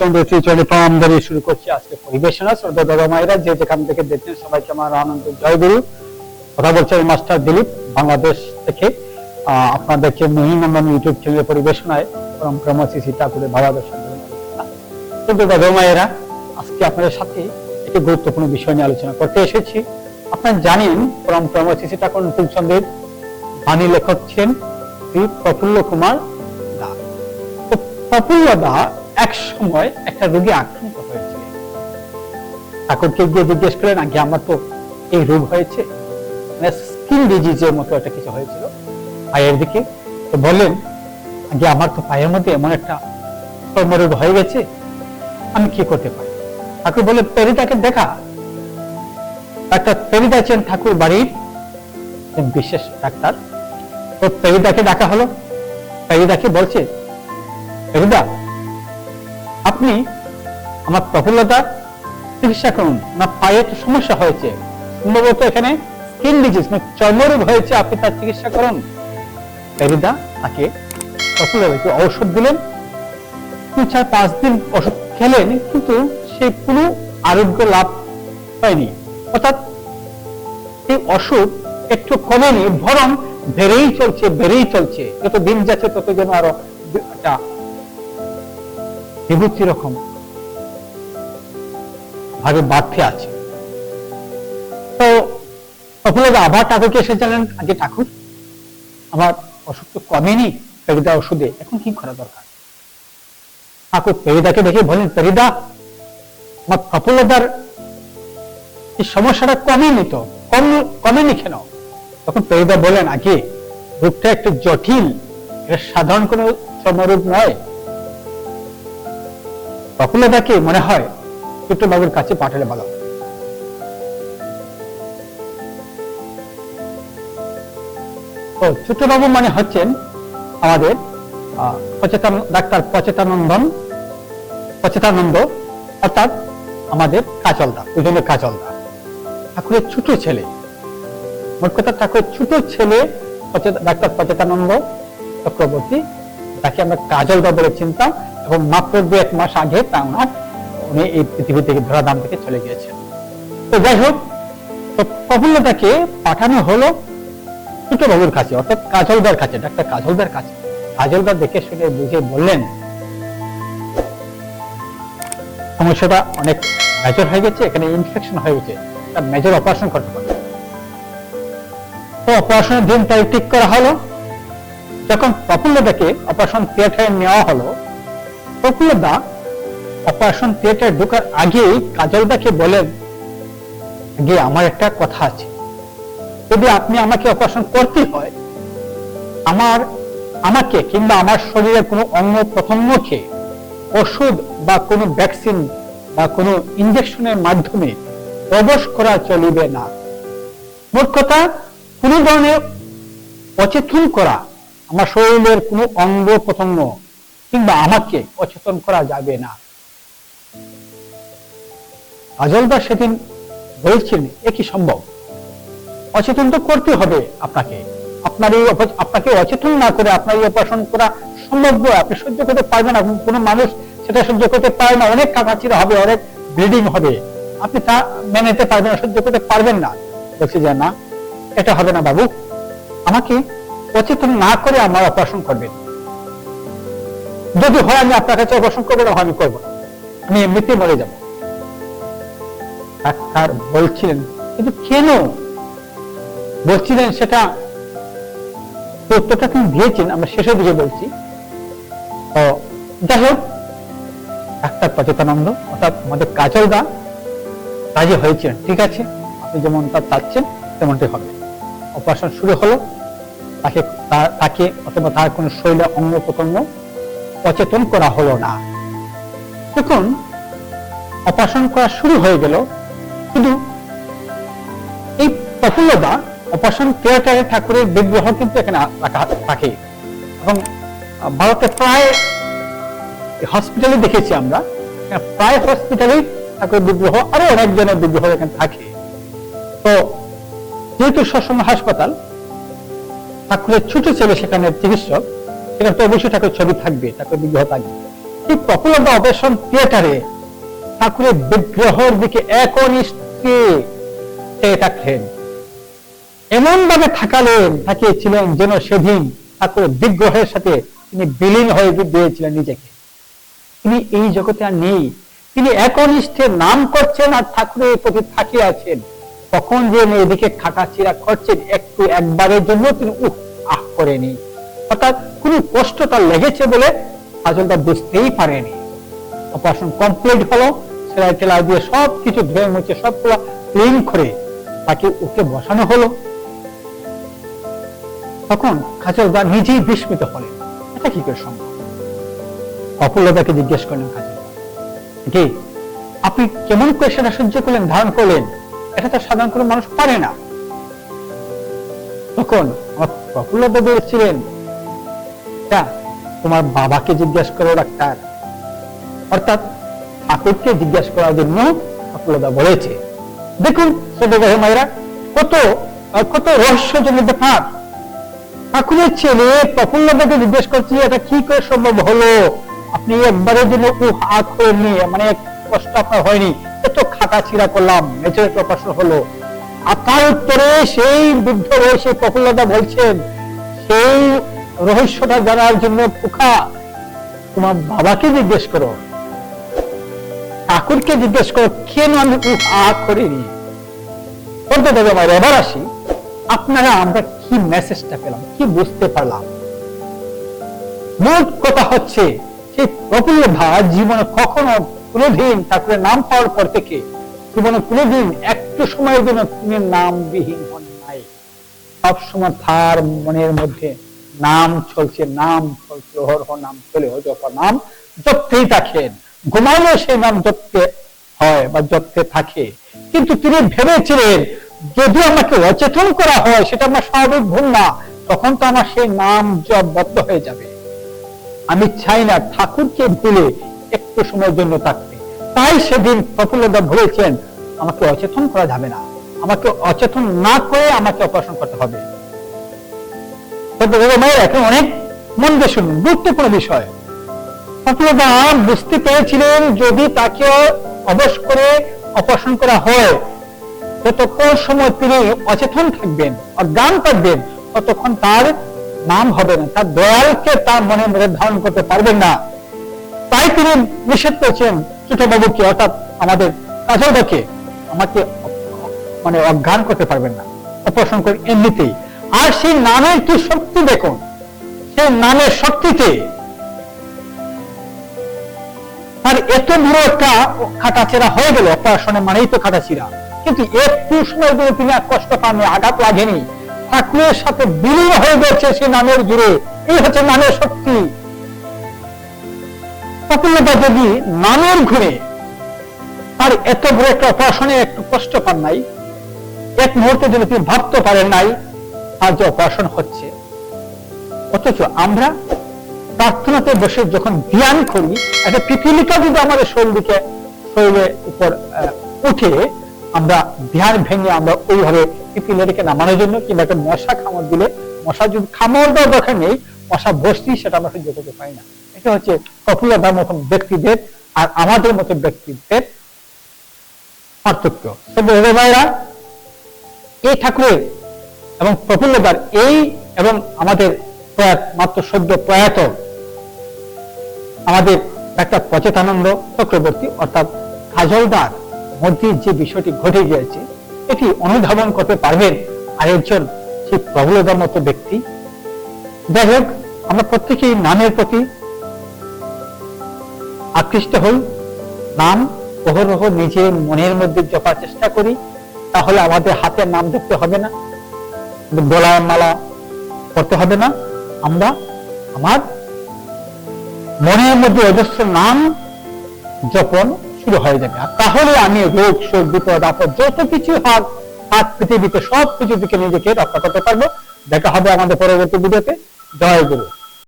চন্দ্র শ্রীচরণে প্রণাম ধরে শুরু করছি আজকে পরিবেশনা। শ্রদ্ধা দাদা মায়েরা, যে যেখান থেকে দেখছেন সবাইকে আমার আনন্দ জয়গুরু। কথা বলছেন মাস্টার দিলীপ, বাংলাদেশ থেকে। আপনাদেরকে ইউটিউব চ্যানেলে পরিবেশনায় দর্শন দাদা মায়েরা, আজকে আপনাদের সাথে একটি গুরুত্বপূর্ণ বিষয় নিয়ে আলোচনা করতে এসেছি। আপনারা জানেন, পরম নতুনচন্দ্রের বাণী লেখক ছিলেন? শ্রী প্রফুল্ল কুমার দাস তো প্রফুল্লদা এক সময় একটা রোগে আক্রান্ত হয়েছিল ঠাকুরকে গিয়ে জিজ্ঞেস করলেন, আগে আমার তো এই রোগ হয়েছে মানে স্কিন ডিজিজের মতো একটা কিছু হয়েছিল। পায়ের দিকে তো বললেন, আগে আমার তো পায়ের মধ্যে এমন একটা চর্মরোগ হয়ে গেছে, আমি কি করতে পারি? ঠাকুর বলে পেরিদাকে দেখা। একটা পেরিদা আছেন ঠাকুর বাড়ির বিশেষ ডাক্তার। তো পেরিদাকে ডাকা হলো। পেরিদাকে বলছে পেরিদা আপনি আমার প্রফুল্লতার চিকিৎসা করুন। আমার পায়ে একটা সমস্যা হয়েছে। সম্ভবত এখানে স্কিন ডিজিজ মানে চর্মরোগ হয়েছে, আপনি তার চিকিৎসা করুন। পেরিদা তাকে প্রফুল্লতাকে ঔষধ দিলেন। তিন চার পাঁচ দিন ওষুধ খেলেন, কিন্তু সে কোনো আরোগ্য লাভ হয়নি। অর্থাৎ এই অসুখ একটু কমেনি, বরং বেড়েই চলছে বেড়েই চলছে। যত দিন যাচ্ছে তত যেন আরও একটা বিভূতি রকম। ভাবে বাড়তে আছে। তো প্রফুল্লদা আবার ঠাকুরকে এসে জানেন আগে ঠাকুর আমার অসুখ তো কমেনি পেরিদা ওষুধে। এখন কি করা দরকার? ঠাকুর পেরিদাকে দেখে বলেন পেরিদা আমার প্রফুল্লতার এই সমস্যাটা কমেনি তো। কম, কমেনি কেন? তখন পেরিদা বলেন আগে রোগটা একটু জটিল। এটা সাধারণ কোনো চর্মরোগ নয়। প্রফুল্লতাকে মনে হয় ছোট্ট বাবুর কাছে পাঠালে ভালো হয়। তো ছোট্ট বাবু মানে হচ্ছেন আমাদের আহ, সচেতন ডাক্তার সচেতানন্দন সচেতানন্দ অর্থাৎ আমাদের কাজলদা ওইজন্য কাজলদা ঠাকুরের ছোট ছেলে মোট কথা ঠাকুরের ছোট ছেলে ডাক্তার পচেতানন্দ চক্রবর্তী তাকে আমরা কাজলদা বলে চিনতাম এবং মাত্র দু এক মাস আগে তা ওনার উনি এই পৃথিবী থেকে ধরাধাম থেকে চলে গিয়েছেন। তো যাই হোক, তো প্রফুল্লতাকে পাঠানো হলো ছোট বাবুর কাছে, অর্থাৎ কাজলদার কাছে, ডাক্তার কাজলদার কাছে। কাজলদার দেখে শুনে বুঝে বললেন, সমস্যাটা অনেক মেজর হয়ে গেছে, এখানে ইনফেকশন হয়ে গেছে তার মেজর অপারেশন করতে হবে। তো অপারেশনের দিন তাই ঠিক করা হলো। যখন প্রফুল্লদাকে অপারেশন থিয়েটারে নেওয়া হলো প্রফুল্লদা অপারেশন থিয়েটারে ঢোকার আগেই কাজলদাকে বলেন, আগে আমার একটা কথা আছে। যদি আপনি আমাকে অপারেশন করতে হয়, আমার, আমাকে কিংবা আমার শরীরের কোনো অঙ্গ প্রত্যঙ্গকে ওষুধ বা কোনো ভ্যাকসিন বা কোনো ইনজেকশনের মাধ্যমে প্রবেশ করা চলিবে না। মোট কথা কোনো ধরনের অচেতন করা আমার শরীরের কোনো অঙ্গ প্রত্যঙ্গ কিংবা আমাকে অচেতন করা যাবে না। আজলদা সেদিন বলছেন, এ কি সম্ভব? অচেতন তো করতে হবে আপনাকে। আপনার এই আপনাকে অচেতন না করে আপনার এই অপারেশন করা সম্ভব নয়। আপনি সহ্য করতে পারবেন না। কোনো মানুষ সেটা সহ্য করতে পারে না। অনেক কাকাচিরা হবে, অনেক ব্লিডিং হবে। আপনি তা মেনে নিতে পারবেন সহ্য করতে পারবেন না। বলছি যে, না, এটা হবে না বাবু। আমাকে অচেতন না করে আমার অপারেশন করবেন। যদি হয় আমি আপনার কাছে অপারেশন করব, না আমি করব না। আমি এমনিতেই মরে যাব। ডাক্তার বলছিলেন, কিন্তু কেন? বলছিলেন সেটা, উত্তরটা তিনি দিয়েছেন, আমরা শেষের দিকে বলছি। তো যাই হোক, ডাক্তার সচেতানন্দ অর্থাৎ আমাদের কাজলদা রাজি হয়েছিলেন, ঠিক আছে? আপনি যেমনটা চাচ্ছেন, তেমনটি হবে। অপারেশন শুরু হলো, তাকে তাকে অথবা তার কোনো শরীরে অঙ্গ প্রত্যঙ্গ সচেতন করা হলো না। তখন অপারেশন করা শুরু হয়ে গেল, কিন্তু এই প্রফুল্লতা অপারেশন থিয়েটারে ঠাকুরের বিগ্রহ কিন্তু এখানে রাখা থাকে। এবং ভারতে প্রায় হসপিটালে দেখেছি আমরা। প্রায় হসপিটালে ঠাকুরের বিগ্রহ, আরও অনেকজনের বিগ্রহ এখানে থাকে। তো, যেহেতু সবসময় হাসপাতাল, ঠাকুরের ছোট ছেলে সেখানে চিকিৎসক সেখানে তো অবশ্যই ঠাকুরের ছবি থাকবে, ঠাকুরের বিগ্রহ থাকবে। ঠিক প্রফুল্লতা অপারেশন থিয়েটারে ঠাকুরের বিগ্রহের দিকে একনিষ্ঠে চেয়ে থাকলেন। এমন ভাবে থাকালেন, থাকিয়েছিলেন যেন সেদিন ঠাকুরের বিগ্রহের সাথে তিনি বিলীন হয়ে দিয়েছিলেন নিজেকে। তিনি এই জগতে আর নেই। তিনি একনিষ্ঠে নাম করছেন আর ঠাকুরের প্রতি থাকিয়ে আছেন। তখন যে এদিকে খাটাচিরা করছেন, একটু একবারের জন্য তিনি উহ, আহ করেনি অর্থাৎ কোন কষ্ট তার লেগেছে বলে আচলটা বুঝতেই পারেনি। অপারেশন কমপ্লিট হলো, সেলাই টেলাই দিয়ে সব কিছু ধুয়ে মুছে সবগুলো ক্লিন করে তাকে উঠে বসানো হলো। তখন খাচলদা নিজেই বিস্মিত হলেন। এটা কি করে সম্ভব? অপুল্লতাকে জিজ্ঞেস করলেন খাচলদা কি আপনি কেমন করে সেটা সহ্য করলেন, ধারণ করলেন? এটা তো সাধারণ কোনো মানুষ পারে না। তখন প্রফুল্লতা বলেছিলেন "তা, তোমার বাবাকে জিজ্ঞেস করো ডাক্তার। অর্থাৎ ঠাকুরকে জিজ্ঞেস করার জন্য প্রফুল্লতা বলেছে। দেখুন ছোট মায়েরা কত কত রহস্যজনক ব্যাপার ঠাকুরের ছেলে প্রফুল্লতাকে জিজ্ঞেস করছি এটা কি করে সম্ভব হলো? আপনি একবারের জন্য উহ আ করে নিয়ে মানে কষ্ট আপনার হয়নি। এত খাটা ছিড়া করলাম মেচের প্রকাশন হলো। আর তার উত্তরে সেই বৃদ্ধ বয়সে প্রফুল্লতা বলছেন সেই রহস্যটা জানার জন্য পুখা তোমার বাবাকে জিজ্ঞেস করো। ঠাকুরকে জিজ্ঞেস করো কেন আমি আ করিনি? বলতে দেবে আমার এবার আসি আপনারা আমরা কি মেসেজটা পেলাম? কি বুঝতে পারলাম? মোট কথা হচ্ছে সেই প্রফুল্ল ভাই জীবনে কখনো কোনোদিন ঠাকুরের নাম পাওয়ার পর থেকে জীবনে কোনোদিন একটু সময়ের জন্য তিনি নামবিহীন হন নাই। সবসময় তার মনের মধ্যে নাম চলছে নাম চলছে হর হর নাম চলে যত নাম জপতেই থাকেন ঘুমাইলে সেই নাম জপতে হয় বা জপতে থাকে। কিন্তু তিনি ভেবেছিলেন, যদি আমাকে অচেতন করা হয়, সেটা আমার স্বাভাবিক ভুল না, তখন তো আমার সেই নাম জপ বদ্ধ হয়ে যাবে। আমি চাই না ঠাকুরকে ভুলে একটু সময়ের জন্য থাকতে। তাই সেদিন প্রফুল্লদা বলেছেন আমাকে অচেতন করা যাবে না। আমাকে অচেতন না করে আমাকে অপারেশন করতে হবে। অনেক মন দিয়ে গুরুত্বপূর্ণ বিষয়। প্রফুল্লদা বুঝতে পেরেছিলেন যদি তাকে অবশ করে অপারেশন করা হয় ততক্ষণ সময় তিনি অচেতন থাকবেন অজ্ঞান থাকবেন ততক্ষণ তার নাম হবে না, তার দয়ালকে তার মনের মধ্যে ধারণ করতে পারবেন না। তাই তিনি নিষেধ করেছেন ছোট বাবুকে অর্থাৎ আমাদের কাজলদাকে, আমাকে মানে অজ্ঞান করতে পারবেন না। অপারেশন করে এমনিতেই। আর সেই নামের কি শক্তি দেখুন? সেই নামের শক্তিতে আর এত বড় একটা খাটাছেড়া হয়ে গেল অপারেশনে মানেই তো খাটাছিড়া কিন্তু একটু সময় ধরে তিনি আর কষ্ট পাননি, আঘাত লাগেনি। ঠাকুরের সাথে বিলীন হয়ে গেছে সে নামের জুড়ে। এই হচ্ছে নামের শক্তি। প্রফুল্লতা যদি নামের ঘুরে, আর এত বড় একটা অপারেশনে একটু কষ্ট পান নাই, এক মুহূর্তে যদি তিনি ভাবতে পারেন নাই আর যে অপারেশন হচ্ছে, অথচ আমরা প্রার্থনাতে বসে যখন ধ্যান করি, একটা পৃথিবীটা যদি আমাদের শরীর দিকে শরীরের উপর উঠে আমরা ধ্যান ভেঙে আমরা ওইভাবে পিপিলেরিকে নামানোর জন্য কিংবা একটা মশা খামড় দিলে, মশা যদি খামড় দেওয়ার দরকার নেই, মশা বসতেই সেটা আমরা সহ্য করতে পারি না। এটা হচ্ছে প্রফুল্লতার মতন ব্যক্তিদের আর আমাদের মতো ব্যক্তিদের পার্থক্য। ভাইরা এই ঠাকুরের এবং প্রফুল্লতার এই এবং আমাদের প্রয়াত, মাত্র সদ্য প্রয়াত আমাদের একটা পচেতানন্দ চক্রবর্তী, অর্থাৎ কাজলদার মধ্যে যে বিষয়টি ঘটে গিয়েছে, এটি অনুধাবন করতে পারবেন আরেকজন সেই প্রবলতার মতো ব্যক্তি। যাই হোক, আমরা প্রত্যেকেই নামের প্রতি আকৃষ্ট হই। নাম অহরহ নিজের মনের মধ্যে জপার চেষ্টা করি, তাহলে আমাদের হাতের নাম দেখতে হবে না। গলায় মালা করতে হবে না। আমরা আমার মনের মধ্যে অজস্র নাম যখন শুরু হয়ে যাবে। আর তাহলে আমি রোগ, শোক, বিপদ, আপদ যত কিছু হাত হাত পৃথিবীতে সব কিছু থেকে নিজেকে রক্ষা করতে পারব। দেখা হবে আমাদের পরবর্তী ভিডিওতে। জয় গুরু।